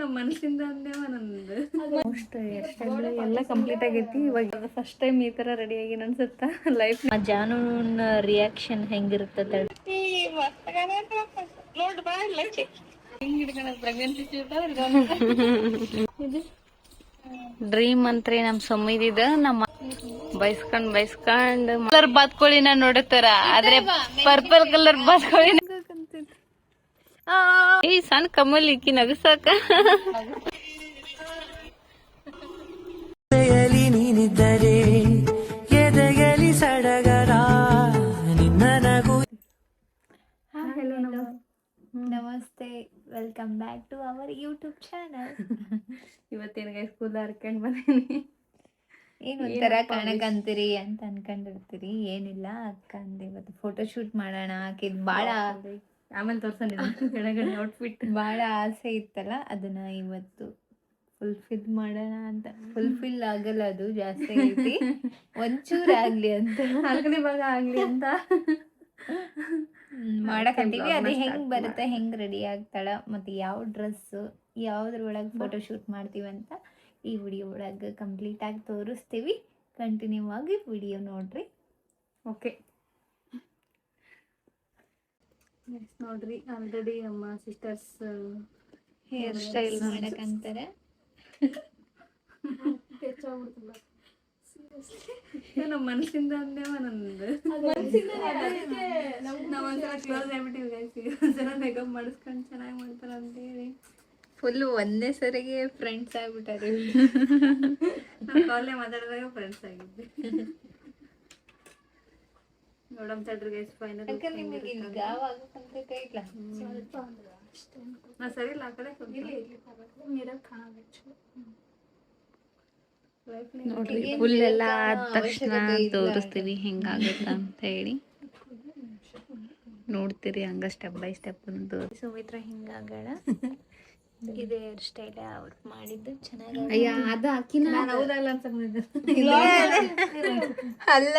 ನಮ್ಮ ಮನಸ್ಸಿಂದ ಅಂದೇವ ನಂದು ಮೋಸ್ಟ್ ಎಷ್ಟೆಲ್ಲ ಎಲ್ಲ ಕಂಪ್ಲೀಟ್ ಆಗೈತಿ. ಇವಾಗ ಫಸ್ಟ್ ಟೈಮ್ ಈ ತರ ರೆಡಿ ಆಗಿ ಅನ್ಸುತ್ತ? ಲೈಫ್ ಜಾನೂನ್ ರಿಯಾಕ್ಷನ್ ಹೆಂಗಿರುತ್ತೆ ಡ್ರೀಮ್ ಅಂತ್ರಿ ನಮ್ ಸೊಮ್ಮಿದಿದ ನಮ್ಮ ಬೈಸ್ಕೊಂಡ್ ಬೈಸ್ಕೊಂಡ್. ಕಲರ್ ಬಾತ್ಕೋಳಿನ ನೋಡತ್ತಾರ? ಆದ್ರೆ ಪರ್ಪಲ್ ಕಲರ್ ಬಾತ್ಕೋಳಿ ಏ ಸಣ್ಣ ಕಮ್ಮಲ್ಲಿ ಇಕ್ಕಿ ನಗಸಾಕ. ನೀನಿದ್ದರೆ ಎದೆಯಲಿ ಸಡಗರ ನಿನ್ನ ನಗು ನಮಸ್ತೆ. Welcome back to our YouTube channel ಇವತ್ತೇನ school ಹರ್ಕೊಂಡ್ ಬಂದೀನಿ ಏನು ಒಂಥರ ಕಾಣಕಂತೀರಿ ಅಂತ ಅನ್ಕೊಂಡಿರ್ತೀರಿ. ಏನಿಲ್ಲ ಅಕ್ಕ ಅಂದೆ ಇವತ್ತು ಫೋಟೋ ಶೂಟ್ ಮಾಡೋಣ. ಆಕಿದ್ ಭಾಳ ಆಮೇಲೆ ತೋರ್ಸಂದಿದ್ದೀನಿ ಕೆಳಗಡೆ ಔಟ್ಫಿಟ್. ಭಾಳ ಆಸೆ ಇತ್ತಲ್ಲ ಅದನ್ನ ಇವತ್ತು ಫುಲ್ಫಿಲ್ ಮಾಡೋಣ ಅಂತ. ಫುಲ್ಫಿಲ್ ಆಗಲ್ಲ ಅದು ಜಾಸ್ತಿ ಐತಿ. ಒಂಚೂರು ಆಗ್ಲಿ ಅಂತ. ಆಗಲಿ ಭಾಗ ಆಗ್ಲಿ ಅಂತ. ಮಾಡಕಂತೀವಿ ಅದೇ ಹೆಂಗ್ ಬರುತ್ತೆ ಹೆಂಗ್ ರೆಡಿ ಆಗ್ತಾಳ ಮತ್ತೆ ಯಾವ ಡ್ರೆಸ್ ಯಾವ್ದ್ರ ಒಳಗೆ ಫೋಟೋ ಶೂಟ್ ಮಾಡ್ತೀವಿ ಅಂತ ಈ ವಿಡಿಯೋ ಒಳಗೆ ಕಂಪ್ಲೀಟ್ ಆಗಿ ತೋರಿಸ್ತೀವಿ. ಕಂಟಿನ್ಯೂ ಆಗಿ ವಿಡಿಯೋ ನೋಡ್ರಿ. ಓಕೆ ನೋಡ್ರಿ ಆಲ್ರೆಡಿ ನಮ್ಮ ಸಿಸ್ಟರ್ಸ್ ಹೇರ್ ಸ್ಟೈಲ್ ಮಾಡಕಂತಾರೆ. ನಮ್ಮ ಮನಸ್ಸಿಂದ ಅಂದೇವ ನಂದು ನಾವು ಒಂದ್ಸಲ ಕ್ಲೋಸ್ ಆಗ್ಬಿಟ್ಟಿವಿ ಗೈಸ್ ಒಂದ್ಸಲ ಮೇಕಪ್ ಮಾಡಿಸ್ಕೊಂಡು ಚೆನ್ನಾಗಿ ಮಾಡ್ತಾರ ಅಂತೇಳಿ ಫುಲ್ ಒಂದೇ ಸರಿಗೆ ಫ್ರೆಂಡ್ಸ್ ಆಗ್ಬಿಟ್ಟಾರೆ. ನಾವು ಕಾಲೇ ಮಾತಾಡಿದಾಗ ಫ್ರೆಂಡ್ಸ್ ಆಗಿದ್ವಿ. ನೋಡಮ್ ತಡ್ರಿ ಗೈಸ್ ಫೈನಲ್ ನಿಮಗೆ ಗಾವ್ ನಾ ಸರಿ ಇಲ್ಲ ಆ ಕಡೆ ನೋಡ್ರಿ ಫುಲ್ ಎಲ್ಲ ಆದ ತಕ್ಷಣ ತೋರಿಸ್ತೀವಿ ಹೆಂಗಾಗುತ್ತೆ ಅಂತ ಹೇಳಿ. ನೋಡ್ತೀರಿ ಹಂಗ ಸ್ಟೆಪ್ ಬೈ ಸ್ಟೆಪ್ ಅಂತ ಸುಮಿತ್ರ ಹಿಂಗಾಗಳ ಇದೇ ಹೇರ್ ಸ್ಟೈಲ್ ಅವ್ರು ಮಾಡಿದ್ದು. ಚೆನ್ನಾಗಿ ಅಯ್ಯ ಅದು ಹಾಕಿನ ನಾನು ಹೌದಲ್ಲ ಅಂತ ಅಲ್ಲ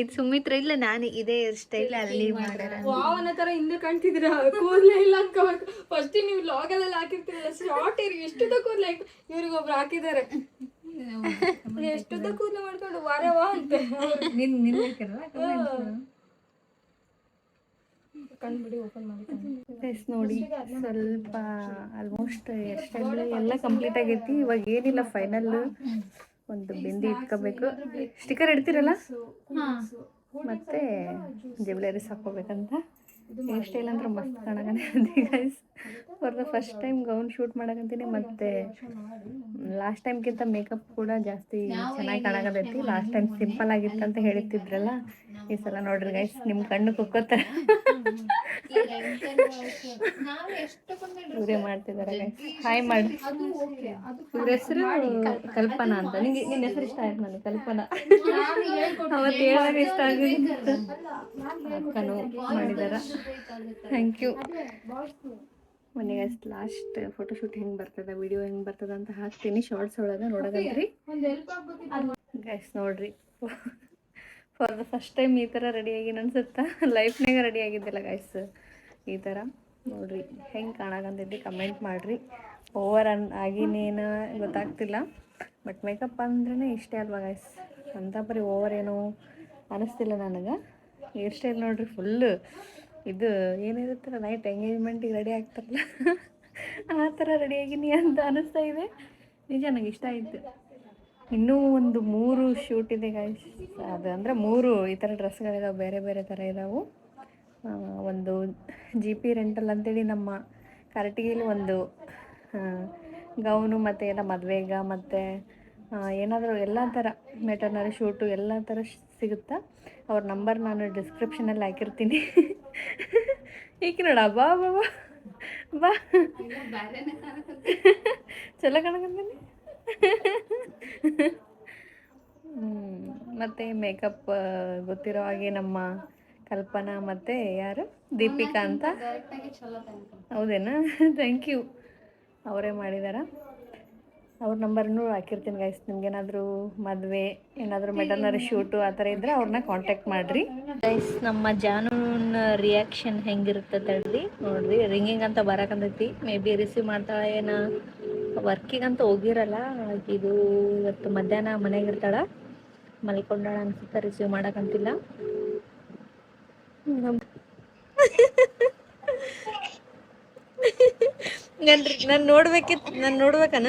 ಇದು ಸುಮಿತ್ರ ಇಲ್ಲ ನಾನು ಇದೇ ಹೇರ್ ಸ್ಟೈಲ್ ಅಲ್ಲಿ ಮಾಡ್ಯಾರ ವಾವನ ತರ ಹಿಂದೆ ಕಾಣ್ತಿದ್ರ ಕೂದಲೇ ಇಲ್ಲ ಅನ್ಕೋಬೇಕು. ಫಸ್ಟ್ ನೀವು ಲಾಗಲ್ಲೆಲ್ಲ ಹಾಕಿರ್ತೀರಲ್ಲ ಶಾರ್ಟ್ ಇರಿ ಎಷ್ಟುದ ಕೂದಲ ಇವ್ರಿಗೆ ಒಬ್ರು ಹಾಕಿದ್ದಾರೆ. ಎಷ್ಟುದ ಕೂದಲು ಮಾಡ್ಕೊಂಡು ವಾರ ವಾ ಅಂತ. ನಿನ್ ನಿನ್ ಬೇಕಲ್ಲ ಕಂಡ್ಬಿಡಿ ಓಪನ್ ಮಾಡಿ ಫೇಸ್ ನೋಡಿ ಸ್ವಲ್ಪ ಆಲ್ಮೋಸ್ಟ್ ಎಷ್ಟೆಲ್ಲ ಎಲ್ಲ ಕಂಪ್ಲೀಟ್ ಆಗೈತಿ. ಇವಾಗ ಏನಿಲ್ಲ ಫೈನಲ್ ಒಂದು ಬಿಂದಿ ಇಟ್ಕೋಬೇಕು. ಸ್ಟಿಕರ್ ಇಡ್ತೀರಲ್ಲ? ಮತ್ತೆ ಜ್ಯುವೆಲರೀಸ್ ಹಾಕೋಬೇಕಂತ ಹೇರ್ ಸ್ಟೈಲ್ ಅಂದ್ರೆ ಮಸ್ತ್ ಕಾಣಕಂತೀನಿ guys for the first time gown shoot ಮಾಡಕಂತೀನಿ ಮತ್ತೆ ಲಾಸ್ಟ್ ಟೈಮ್ಗಿಂತ ಮೇಕಪ್ ಕೂಡ ಜಾಸ್ತಿ ಚೆನ್ನಾಗಿ ಕಾಣಕತ್ತೈತಿ. ಲಾಸ್ಟ್ ಟೈಮ್ ಸಿಂಪಲ್ ಆಗಿತ್ತು ಅಂತ ಹೇಳ್ತಿದ್ರಲ್ಲ ಈ ಸಲ ನೋಡ್ರಿ ಗೈಸ್ ನಿಮ್ಮ ಕಣ್ಣು ಕುಕ್ಕೋತಾರ ಇವರೇ ಮಾಡ್ತಿದ್ದಾರೆ ಹಾಯ್ ಮಾಡಿ. ಇವ್ರ ಹೆಸರು ಕಲ್ಪನಾ ಅಂತ. ನಿಂಗೆ ನಿನ್ನ ಹೆಸರು ಇಷ್ಟ ಆಯ್ತು ನನಗೆ ಕಲ್ಪನಾ. ಅವತ್ತು ಹೇಳಿದಾಗ ಇಷ್ಟ ಆಗಿತ್ತು ಅಕ್ಕನು ಮಾಡಿದಾರ. ಥ್ಯಾಂಕ್ ಯು ಮನೆಗೆ ಅಷ್ಟು ಲಾಸ್ಟ್ ಫೋಟೋಶೂಟ್ ಹೆಂಗೆ ಬರ್ತದ ವಿಡಿಯೋ ಹೆಂಗೆ ಬರ್ತದ ಅಂತ ಹಾಕ್ತೀನಿ. ಶಾರ್ಟ್ಸ್ ಒಳಗೆ ನೋಡೋದಂತ್ರಿ. ಗೈಸ್ ನೋಡ್ರಿ. ಫಾರ್ ದ ಫಸ್ಟ್ ಟೈಮ್ ಈ ಥರ ರೆಡಿಯಾಗಿ ಅನ್ಸುತ್ತಾ? ಲೈಫ್ನಾಗ ರೆಡಿ ಆಗಿದ್ದಿಲ್ಲ ಗೈಸ್ ಈ ಥರ ನೋಡ್ರಿ ಹೆಂಗೆ ಕಾಣಕಂತೈತಿ ಕಮೆಂಟ್ ಮಾಡಿರಿ. ಓವರ್ ಅನ್ ಆಗಿನೇನು ಗೊತ್ತಾಗ್ತಿಲ್ಲ. ಬಟ್ ಮೇಕಪ್ ಅಂದ್ರೇ ಇಷ್ಟೇ ಅಲ್ವಾ ಗೈಸ್ ಅಂತ ಬರೀ ಓವರ್ ಏನು ಅನಿಸ್ತಿಲ್ಲ ನನಗೆ. ಹೇರ್ ಸ್ಟೈಲ್ ನೋಡ್ರಿ ಫುಲ್ಲು ಇದು ಏನಿರುತ್ತಲ್ಲ ನೈಟ್ ಎಂಗೇಜ್ಮೆಂಟಿಗೆ ರೆಡಿ ಆಗ್ತಾರಲ್ಲ. ಆ ಥರ ರೆಡಿಯಾಗಿನಿ ಅಂತ ಅನಿಸ್ತಾ ಇದೆ. ನಿಜ ನನಗೆ ಇಷ್ಟ ಆಯಿತು. ಇನ್ನೂ ಒಂದು ಮೂರು ಶೂಟ್ ಇದೆ ಗಾಯ್ಸ್ ಅದು ಅಂದರೆ ಮೂರು ಈ ಥರ ಡ್ರೆಸ್ಗಳಿದಾವೆ ಬೇರೆ ಬೇರೆ ಥರ ಇದಾವೆ. ಒಂದು ಜಿ ಪಿ ರೆಂಟಲ್ ಅಂತೇಳಿ ನಮ್ಮ ಕರೆಟಿಗೆಯಲ್ಲಿ ಒಂದು ಗೌನು ಮತ್ತು ಎಲ್ಲ ಮದುವೆಗ ಮತ್ತು ಏನಾದರೂ ಎಲ್ಲ ಥರ ಮೆಟರ್ನರಿ ಶೂಟು ಎಲ್ಲ ಥರ ಸಿಗುತ್ತಾ? ಅವ್ರ ನಂಬರ್ ನಾನು ಡಿಸ್ಕ್ರಿಪ್ಷನಲ್ಲಿ ಹಾಕಿರ್ತೀನಿ. ಈಕೆ ನೋಡ ಬಾ ಬಾ ಬಾ ಬಾ. ಚಲೋ ಕಾಣಕಂತೀನಿ ಮತ್ತು ಮೇಕಪ್ ಗೊತ್ತಿರೋ ಹಾಗೆ ನಮ್ಮ ಕಲ್ಪನಾ ಮತ್ತು ಯಾರು? ದೀಪಿಕಾ ಅಂತ? ಹೌದೇನಾ? ಥ್ಯಾಂಕ್ ಯು ಅವರೇ ಮಾಡಿದಾರ? ಅವ್ರ ನಂಬರ್ನು ಹಾಕಿರ್ತೀನಿ ಗೈಸ್ ನಿಮ್ಗೇನಾದರೂ ಮದುವೆ ಏನಾದರೂ ಮೆಟರ್ನರಿ ಶೂಟು ಆ ಥರ ಇದ್ದರೆ ಅವ್ರನ್ನ ಕಾಂಟ್ಯಾಕ್ಟ್ ಮಾಡಿರಿ. ಗೈಸ್ ನಮ್ಮ ಜಾನೂನ್ ರಿಯಾಕ್ಷನ್ ಹೆಂಗಿರುತ್ತೆ ತಡ್ರಿ? ನೋಡ್ರಿ ರಿಂಗಿಂಗ್ ಅಂತ ಬರಕಂತೈತಿ ಮೇ ಬಿ ರಿಸೀವ್ ಮಾಡ್ತಾಳೆ ಏನ ಅಂತ ಹೋಗಿರಲ್ಲ ಇದು ಇವತ್ತು ಮಧ್ಯಾಹ್ನ ಮನೆಗೆ ಇರ್ತಾಳ. ಮಲ್ಕೊಂಡಾಳ ಅನ್ಸುತ್ತೆ ರಿಸೀವ್ ಮಾಡಕಂತಿಲ್ಲ. ನನ್ರಿ ನಾನು ನೋಡ್ಬೇಕಿತ್ತು ನಾನು ನೋಡ್ಬೇಕನ?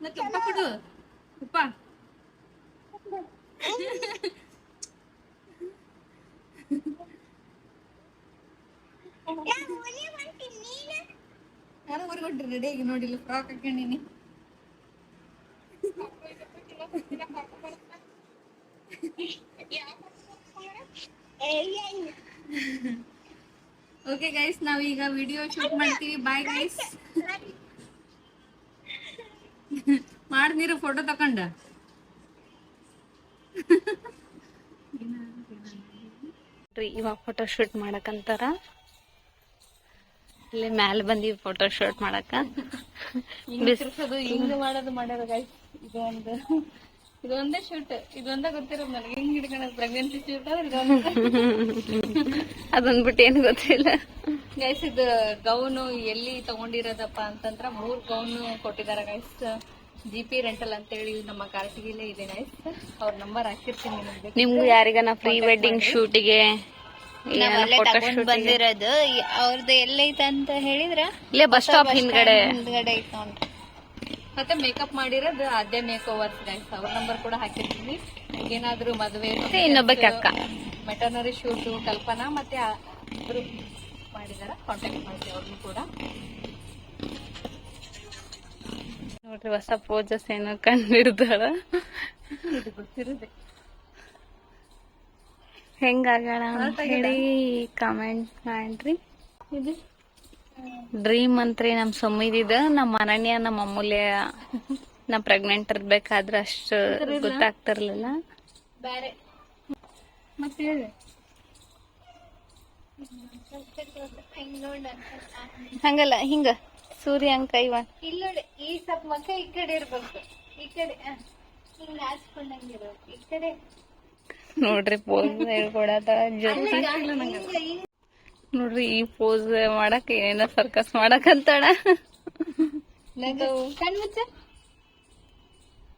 ಮತ್ತೆ ಉಪ್ಪ ಕೊಡು ಉಪ್ಪ ನಾನು ಹೊರಗೊಟ್ರಿ ರೆಡಿ ಆಗಿ ನೋಡಿಲ್ಲ ಫ್ರಾಕ್ ಹಾಕೊಂಡಿನಿ ಓಕೆ ಗೈಸ್ ನಾವೀಗ ವಿಡಿಯೋ ಶೂಟ್ ಮಾಡ್ತೀವಿ. ಬಾಯ್ ಗೈಸ್ ಮಾಡ್ದಿರೋ ಫೋಟೋ ತಕೊಂಡ? ಇವಾಗ ಫೋಟೋ ಶೂಟ್ ಮಾಡಕಂತಾರ ಇಲ್ಲಿ ಮ್ಯಾಲ ಬಂದಿ ಫೋಟೋ ಶೂಟ್ ಮಾಡಕ್ಕ ಮಾಡೋದು ಹಿಂಗ್ ಮಾಡೋದು ಮಾಡ್ಯಾರ ಗೈಸ್ ಇದು ಒಂದು ಇದೊಂದೇ ಶೂಟ್ ಇದೊಂದೇ ಗೊತ್ತಿರೋದು ನನಗೆ. ಹೆಂಗ್ ಹಿಡ್ಕೊಂಡ್ ಪ್ರೆಗ್ನೆನ್ಸಿ ಶೂಟ್ ಅದೊಂದ್ ಬಿಟ್ಟು ಏನು ಗೊತ್ತಿಲ್ಲ. ಗೈಸ್ ಇದು ಗೌನು ಎಲ್ಲಿ ತಗೊಂಡಿರೋದಪ್ಪ ಅಂತಂದ್ರ ಮೂರ್ ಗೌನ್ ಕೊಟ್ಟಿದಾರ ಗೈಸ್ ಜಿ ಪಿ ರೆಂಟಲ್ ಅಂತೇಳಿ ನಮ್ಮ ಕಾರ್ಟಿಗೆಲ್ಲೇ ಇದೆ ಗೈಸ್ ಅವ್ರ ನಂಬರ್ ಹಾಕಿರ್ತೀನಿ ನಿಮ್ಗೆ. ನಿಮ್ಗೂ ಯಾರಿಗಾನ ಪ್ರೀ ವೆಡ್ಡಿಂಗ್ ಶೂಟಿಗೆ ನಾವಲ್ಲೇ ತಗೊಂಡ್ ಬಂದಿರೋದು. ಅವ್ರದ್ದು ಎಲ್ಲೈತೆ ಅಂತ ಹೇಳಿದ್ರ? ಇಲ್ಲೇ ಬಸ್ ಸ್ಟಾಪ್ ಹಿಂದ್ಗಡೆ. ಹಿಂದ್ಗಡೆ ಐತ ನೋಡ್ರಿ. ಮತ್ತೆ ಮೇಕಪ್ ಮಾಡಿರೋದು ಅದೇ ಮೇಕ್ ಓವರ್ಸ್ ಗೈಸ್ ಅವ್ರ ನಂಬರ್ ಕೂಡ ಹಾಕಿರ್ತೀನಿ. ಏನಾದ್ರೂ ಮದುವೆ ಇನ್ನೊಬ್ಬಕ್ಕೆ ಅಕ್ಕ. ಮೆಟರ್ನರಿ ಶೂಟು ಕಲ್ಪನಾ ಮತ್ತೆ ಇಬ್ರು ಮಾಡಿದಾರ? ಕಾಂಟ್ಯಾಕ್ಟ್ ಮಾಡ್ತೀವಿ ಅವ್ರನ್ನೂ ಕೂಡ. ನೋಡ್ರಿ ಹೊಸ ಪೋಜಸ್ ಏನೋ ಕಂಡಿಡ್ದಾಳ ಇದು ಗೊತ್ತಿರುತ್ತೆ ಹೆಂಗಾಗ್ಯಾಳ ಹೇಳಿ ಕಮೆಂಟ್ ಮಾಡ್ರಿ. ಡ್ರೀಮ್ ಅಂತ್ರಿ ನಮ್ ಸೊಮ್ಮಿದಿದ. ನಮ್ಮ ಅನನ್ಯ ನಮ್ಮ ಅಮೂಲ್ಯ ನಾ ಪ್ರೆಗ್ನೆಂಟ್ ಇರ್ಬೇಕಾದ್ರ ಅಷ್ಟು ಗೊತ್ತಾಗ್ತಿರ್ಲಿಲ್ಲ. ಮತ್ತೆ ಹೇಳಿ ಹಂಗಲ್ಲ ಹಿಂಗ. ಸೂರ್ಯ ಅಂಕ ಇವ ಇಲ್ಲ ಈ ಸ್ವಲ್ಪ ಮಕ್ಕ ಈ ಕಡೆ ಇರ್ಬೇಕು. ಈ ಕಡೆ ಹಿಂಗ ಹಿಂಗ್ ಈ ಕಡೆ. ನೋಡ್ರಿ ಪೋಸ್ ಹೇಳ್ಕೊಡತ್ತ ಜೊತೆ ನೋಡ್ರಿ ಈ ಪೋಸ್ ಮಾಡಕ್ ಏನೇನ ಸರ್ಕಸ್ ಮಾಡಕ್ ಅಂತಾಳ.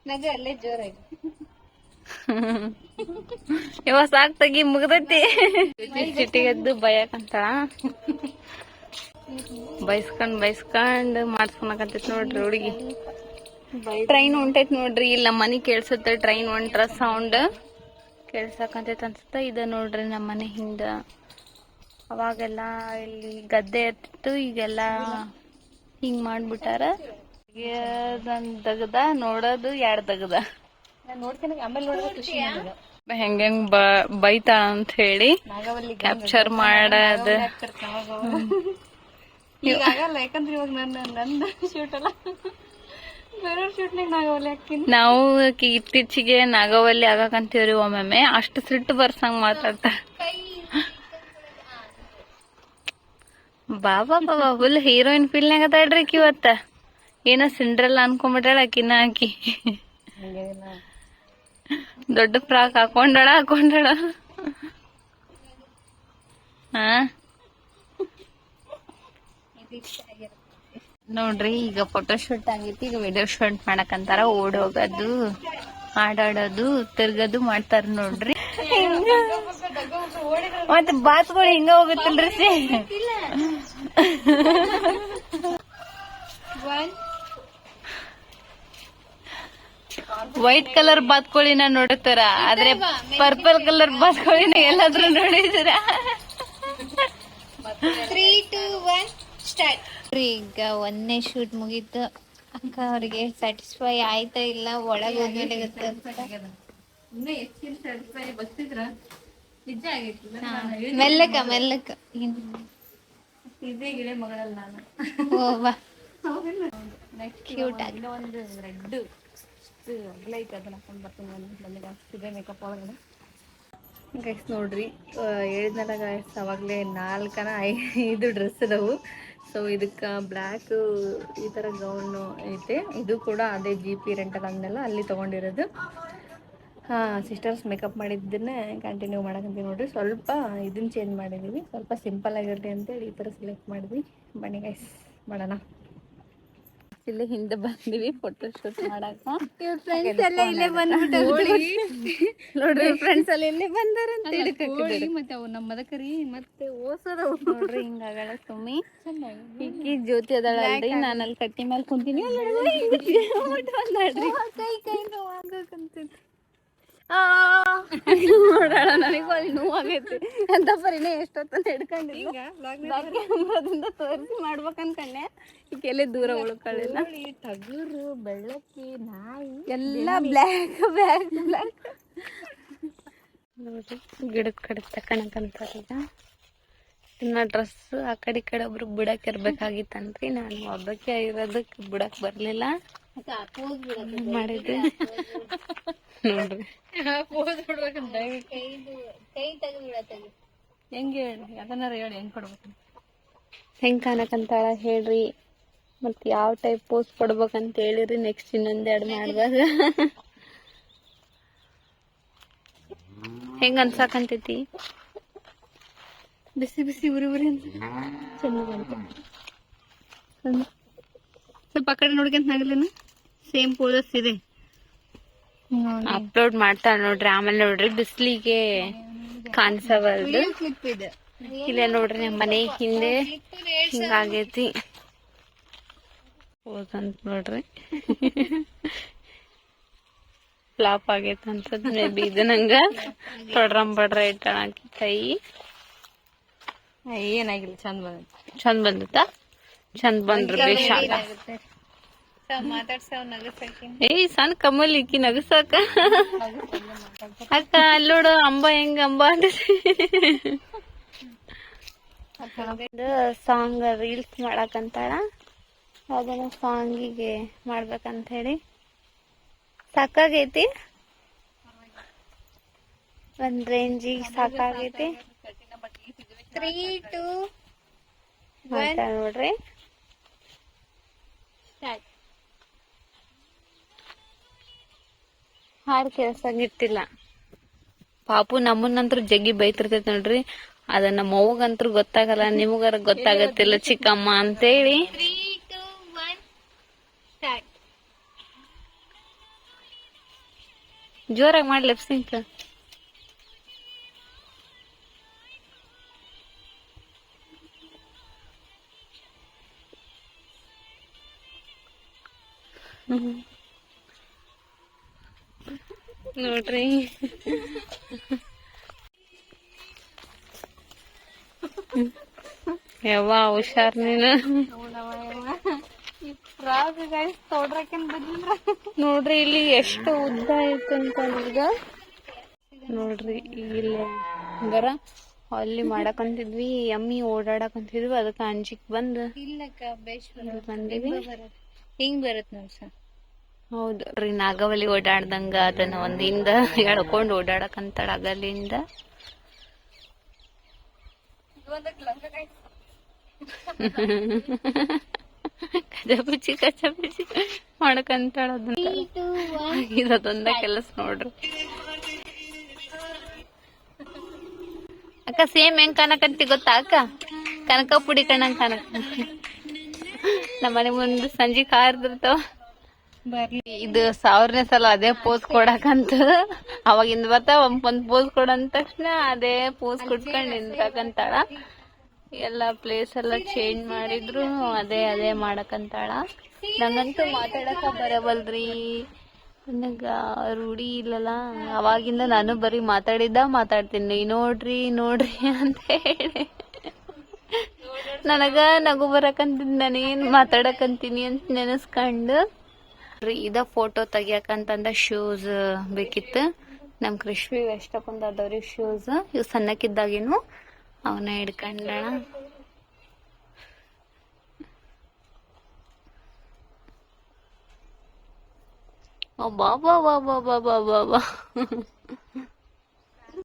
ನಗು ಅಲ್ಲೇ ಜೋರಾಗಿ. ಇವ ಸಾಕ್ ತಗಿ ಮುಗ್ದೈತಿ. ಸಿಟಿಗೆದ್ದು ಬಯಕಂತಾಳ ಬೈಸ್ಕೊಂಡ್ ಬೈಸ್ಕೊಂಡ್ ಮಾಡ್ಸ್ಕೊಳಕತ್ತೈತಿ ನೋಡ್ರಿ ಹುಡುಗಿ. ಟ್ರೈನ್ ಹೊಂಟೈತ್ ನೋಡ್ರಿ ಇಲ್ಲ ಮನಿ ಕೇಳ್ಸತ್ತ ಟ್ರೈನ್ ಹೊಂಟ್ರ ಸೌಂಡ್ ಕೇಳ್ಸಕಂತೈತ್ ಅನ್ಸುತ್ತ ಇದ ನೋಡ್ರಿ ನಮ್ಮ ಮನೆ ಹಿಂದ. ಅವಾಗೆಲ್ಲ ಇಲ್ಲಿ ಗದ್ದೆ ಇರ್ತಿತ್ತು ಈಗೆಲ್ಲ ಹಿಂಗ್ ಮಾಡ್ಬಿಟ್ಟಾರ. ಒಂದ್ ದಗದ ನೋಡೋದು ಎರಡ್ ದಗದ? ನಾನು ನೋಡ್ತೀನಿ ಆಮೇಲೆ. ಹೆಂಗ್ ಹೆಂಗ್ ಬ- ಬೈತಾಳ ಅಂತ ಹೇಳಿ ನಾಗವಲ್ಲಿ ಕ್ಯಾಪ್ಚರ್ ಮಾಡದ. ಯಾಕಂದ್ರೆ ಇವಾಗ ನನ್ನ ಶೂಟ್ ಅಲ್ಲ. ನಾವು ಇತ್ತೀಚಿಗೆ ನಾಗವಲ್ಲಿ ಆಗಕಂತೀವ್ರಿ ಒಮ್ಮೊಮ್ಮೆ. ಅಷ್ಟು ಸಿಟ್ಟು ಬರ್ಸಂಗ್ ಮಾತಾಡ್ತಾಳ ಬಾಬಾ ಬಾಬಾ ಫುಲ್ ಹೀರೋಯಿನ್ ಫೀಲ್ನಾಗ ಅದಾಳ್ರಿ ಆಕಿ ಇವತ್ತ? ಏನೋ ಸಿಂಡ್ರೆಲ್ಲ ಅನ್ಕೊಂಬಿಟ್ಟಾಳ ಆಕಿನ ಆಕಿ. ದೊಡ್ಡ ಫ್ರಾಕ್ ಹಾಕೊಂಡಾಳ ಹಾಕೊಂಡಾಳ. ಹಾ ನೋಡ್ರಿ ಈಗ ಫೋಟೋ ಶೂಟ್ ಆಗೈತಿ ಈಗ ವಿಡಿಯೋ ಶೂಟ್ ಮಾಡಕಂತಾರ ಓಡೋಗೋದು ಆಡಾಡೋದು ತಿರ್ಗದು ಮಾಡ್ತಾರ ನೋಡ್ರಿ. ಮತ್ತೆ ಬಾತ್ಗಳು ಹಿಂಗ ಹೋಗುತ್ತಲ್ರಿ. ಸಿ ವೈಟ್ ಕಲರ್ ಬಾತ್ಕೋಳಿನ ನೋಡುತ್ತಾರ ಆದ್ರೆ ಪರ್ಪಲ್ ಕಲರ್ ಬಾತ್ಕೋಳಿನ ಎಲ್ಲಾದ್ರೂ ನೋಡಿದಿರ ತ್ರೀ ಟು ಒನ್ ಸ್ಟಾರ್ಟ್ ಈಗ ಒಂದೇ ಶೂಟ್ ಮುಗೀತು. ಅಕ್ಕ ಅವ್ರಿಗೆ ಸ್ಯಾಟಿಸ್ಫೈ ಆಯ್ತಾ ಇಲ್ಲ? ಒಳಗೆ ಹೋದ್ಮೇಲೆ ಗೊತ್ತಾಗುತ್ತೆ ಮೆಲ್ಲಕ ಮೆಲ್ಲಕ ಇದೇ ಗಿಡ ಮಗಳಲ್ಲ ನಾನು. Cute ಆಗಿ. ಒಂದು ರೆಡ್ ಐತೆ ಅದನ್ನ ಹಾಕೊಂಡು ಬರ್ತೀನಿ ನನಗೆ ಇದೆ ಮೇಕಪ್ ಒಳಗಡೆ. ಗೈಸ್ ನೋಡ್ರಿ ಹೇಳಿದ್ನಲ್ಲ ಗೈಸ್ ಅವಾಗಲೇ ನಾಲ್ಕನ ಐದು ಡ್ರೆಸ್ ಅದಾವು ಸೊ ಇದಕ್ಕೆ ಬ್ಲ್ಯಾಕ್ ಈ ಥರ ಗೌನು ಐತೆ. ಇದು ಕೂಡ ಅದೇ ಜಿ ಪಿ ರೆಂಟಲ್ ಅಂದೆಲ್ಲ ಅಲ್ಲಿ ತೊಗೊಂಡಿರೋದು. ಹಾಂ ಸಿಸ್ಟರ್ಸ್ ಮೇಕಪ್ ಮಾಡಿದ್ದನ್ನೇ ಕಂಟಿನ್ಯೂ ಮಾಡೋಕ್ಕಂತೀವಿ ನೋಡಿರಿ. ಸ್ವಲ್ಪ ಇದನ್ನ ಚೇಂಜ್ ಮಾಡಿದ್ದೀವಿ ಸ್ವಲ್ಪ ಸಿಂಪಲ್ ಆಗಿರಲಿ ಅಂತೇಳಿ ಈ ಥರ ಸೆಲೆಕ್ಟ್ ಮಾಡಿದ್ವಿ. ಬನ್ನಿ ಗೈಸ್ ಮಾಡೋಣ. ಇಲ್ಲಿ ಹಿಂದೆ ಬಂದಿವಿ ಫೋಟೋ ಶೂಟ್ ಮಾಡಾಕ. ಫ್ರೆಂಡ್ಸ್ ಎಲ್ಲ ಇಲ್ಲೇ ಬಂದ್ಬಿಟ್ಟು ನೋಡ್ರಿ ಫ್ರೆಂಡ್ಸ್ ಎಲ್ಲ ಇಲ್ಲೇ ಬಂದಾರ ಅಂತ ಹೇಳಿ ಮತ್ತೆ ಅವು ನಮ್ಮ ಮದಕರಿ ಮತ್ತೆ ಓಸದ ನೋಡ್ರಿ ಹಿಂಗಾಗಲ್ಲ ಸುಮ್ಮಿ. ಈಕಿ ಜ್ಯೋತಿ ಅದಾಳ ಅಲ್ರಿ ನಾನು ಅಲ್ಲಿ ಕಟ್ಟಿ ಮೇಲೆ ಕುಂತೀನಿ. ನೋಡ್ರಿ ಕೈ ಕೈ ನೋವಾಗಕ್ಕಂತೈತಿ ನೋಡೋಣ ನನಗೂ ಅಲ್ಲಿ ನೋವಾಗೈತಿ. ಅಂತ ಪರಿನೇ ಎಷ್ಟೊತ್ತಂತ ಹಿಡ್ಕೊಂಡಿಲ್ಲ ಕ್ಯಾಮ್ರಾದಿಂದ ತೋರಿಸಿ ಮಾಡ್ಬೇಕು ಅನ್ಕೊಂಡೆ ಈಕೆಲ್ಲೇ ದೂರ ಉಳ್ಕೊಳ್ಳಿಲ್ಲ. ಟಗರು ಬೆಳ್ಳಕ್ಕಿ ನಾಯಿ ಎಲ್ಲ ಬ್ಲ್ಯಾಕ್ ಬ್ಲ್ಯಾಕ್ ಬ್ಲ್ಯಾಕ್. ನೋಡ್ರಿ ಗಿಡದ ಕಡೆ ತಕಣಕಂತಾರ ಈಗ. ಇನ್ನ ಡ್ರೆಸ್ ಆ ಕಡೆ ಈ ಕಡೆ ಒಬ್ರು ಬಿಡಕ್ ಇರ್ಬೇಕಾಗಿತ್ತಂತ್ರಿ. ನಾನು ಒಬ್ಬಕ್ಕೆ ಇರೋದಕ್ಕೆ ಬಿಡಕ್ ಬರ್ಲಿಲ್ಲ. ಮಾಡಿದ್ದೆ. ನೋಡ್ರಿ. ಪೋಸ್ ಬಿಡ್ಬೇಕಂತ ಕೈ ತೆಗೆದು ಬಿಡತ್ತಾಗಿ ಹೆಂಗೆ ಹೇಳಿ ಅದನ್ನಾರ ಹೇಳಿ ಹೆಂಗ್ ಕೊಡ್ಬೇಕು? ಹೆಂಗ್ ಕಾಣಕಂತಾಳ ಹೇಳ್ರಿ. ಮತ್ ಯಾವ ಟೈಪ್ ಪೋಸ್ ಕೊಡ್ಬೇಕಂತ ಹೇಳಿರಿ ನೆಕ್ಸ್ಟ್ ಇನ್ನೊಂದ್ ಎರಡ್ ಮಾಡಿದಾಗ ಹೆಂಗ್ ಅನ್ಸಾಕಂತೈತಿ? ಬಿಸಿ ಬಿಸಿ ಉರಿ ಉರಿ ಅಂತ. ಚಂದ. ಸ್ವಲ್ಪ ಆ ಕಡೆ ನೋಡ್ಕೊಂತ ನಾಗಲೇನ ಸೇಮ್ ಪೋಸಸ್ ಇದೆ. ಅಪ್ಲೋಡ್ ಮಾಡ್ತಾಳ ನೋಡ್ರಿ ಆಮೇಲೆ ನೋಡ್ರಿ ಬಿಸ್ಲಿಗೆ ಇದೆ. ಇಲ್ಲೇ ನೋಡ್ರಿ ನಮ್ಮ ಮನೆ ಹಿಂದೆ ಹಿಂಗಾಗೈತಿ. ಹೋದಂತ ನೋಡ್ರಿ. ಫ್ಲಾಪ್ ಆಗೈತೆ ಅಂತದ್ ಮೇ ಬಿ ಇದು ನಂಗ. ತೊಡ್ರಂಬಡ್ರ ಬಡ್ರ ಇಟ್ಟಣ ಕೈ. ಏನಾಗಿಲ್ಲ ಚಂದ ಬಂದ ಚಂದ ಬಂದತ್ತ? ಚಂದ ಬಂದ್ರಿ ಬೇಷ ಏಯ್ ಸಣ್ಣ ಕಮಲ್ ಇಕ್ಕಿ ನಗಸಾಕ. ಅಕ್ಕ ಅಲ್ಲೋಡು ಅಂಬ ಹೆಂಗ ಅಂಬ ಸಾಂಗ್ ರೀಲ್ಸ್ ಮಾಡಕಂತಾಳ. ಅದನ್ನ ಸಾಂಗಿಗೆ ಮಾಡ್ಬೇಕಂತ ಹೇಳಿ ಸಾಕಾಗೈತಿ? ಒಂದ್ ರೇಂಜಿಗೆ ಸಾಕಾಗೈತಿ? ತ್ರೀ ಟು ನೋಡ್ರಿ. ಹಾಡ್ ಕೇಳ್ಸಂಗಿರ್ತಿಲ್ಲ ಪಾಪು ನಮ್ಮನ್ನಂತ್ರ ಜಗ್ಗಿ ಬೈತಿರ್ತೈತಿ ನೋಡ್ರಿ. ಅದ ನಮ್ಮ ಗೊತ್ತಾಗಲ್ಲ, ನಿಮಗಾರ ಗೊತ್ತಾಗತ್ತಿಲ್ಲ ಚಿಕ್ಕಮ್ಮ ಅಂತೇಳಿ. ಜೋರಾಗಿ ಮಾಡಿ ಲಿಪ್ಸಿಂಕ್ ನೋಡ್ರಿ. ಯಾವ ಹುಷಾರ್ ನೀನು? ನೋಡ್ರಿ ಇಲ್ಲಿ ಎಷ್ಟು ಉದ್ದ ಐತಂತ ಅಂತ ಈಗ ನೋಡ್ರಿ ಇಲ್ಲಿ ಹಂಗಾರ ಅಲ್ಲಿ ಮಾಡಕಂತಿದ್ವಿ ಎಮ್ಮಿ ಓಡಾಡಕಂತಿದ್ವಿ ಅದಕ್ಕೆ ಅಂಜಿಕ್ ಬಂದ್ ಇಲ್ಲಕ್ಕ ಬೇಷ್ ಬಂದಿವಿ. ಹಿಂಗ್ ಬರತ್ ನೋಡ್ರಿ ಸರ್. ಹೌದು. ರೀ ನಾಗವಲಿ ಓಡಾಡ್ದಂಗ ಅದನ್ನ ಒಂದಿಂದ ಎಳ್ಕೊಂಡ್ ಓಡಾಡಕಂತಾಳ ಅಗಲಿಂದ ಕಜಬುಚ್ಚಿ ಕಜಬುಚ್ಚಿ ಮಾಡಕಂತಾಳ ಅದನ್ನ. ಇದೊಂದ ಕೆಲಸ ನೋಡ್ರಿ. ಅಕ್ಕ ಸೇಮ್ ಹೆಂಗ್ ಕಾಣಕಂತಿ ಗೊತ್ತಾ ಅಕ್ಕ? ಕನಕ ಪುಡಿ ಕಣ್ಣಂಗ್ ಕಾಣಕ ನಮ್ಮನೆ ಮುಂದೆ ಸಂಜೆ ಕಾರ್ದಿರ್ತಾವ ಇದು ಸಾವಿರನೇ ಸಲ ಅದೇ ಪೋಸ್ ಕೊಡಕಂತ ಅವಾಗಿಂದ ಬರ್ತಾ ಒಂದ್ ಒಂದ್ ಪೋಸ್ ಕೊಡಂದ ತಕ್ಷಣ ಅದೇ ಪೋಸ್ ಕುಟ್ಕೊಂಡ್ ನಿಂತಕಂತಾಳ. ಎಲ್ಲ ಪ್ಲೇಸ್ ಎಲ್ಲ ಚೇಂಜ್ ಮಾಡಿದ್ರು ಅದೇ ಅದೇ ಮಾಡಕಂತಾಳ ನಂಗಂತೂ ಮಾತಾಡಕ ಬರಬಲ್ರಿ ನನಗ ರೂಢಿ ಇಲ್ಲಲ್ಲ. ಅವಾಗಿಂದ ನಾನು ಬರೀ ಮಾತಾಡಿದ್ದ ಮಾತಾಡ್ತೀನಿ. ನೋಡ್ರಿ ನೋಡ್ರಿ ಅಂತ ಹೇಳಿ. ನನಗ ನಗು ಬರಕಂತಿದ್ ನಾನೇನ್ ಮಾತಾಡಕಂತೀನಿ ಅಂತ ನೆನೆಸ್ಕೊಂಡು ಇದ ಫೋಟೋ ತೆಗಿಯಾಕಂತಂದ ಶೂಸ್ ಬೇಕಿತ್ತು. ನಮ್ ಕೃಷ್ಣ ಎಷ್ಟಕ್ಕೊಂದ್ ಅದಾವ್ರಿ ಶೂಸ್ ಇವ್ ಸಣ್ಣಕ್ಕಿದ್ದಾಗಿನು ಅವನ್ನ ಹಿಡ್ಕೊಂಡಣ ಬಾಬಾ ಬಾಬಾ ಬಾಬಾ ಬಾಬಾ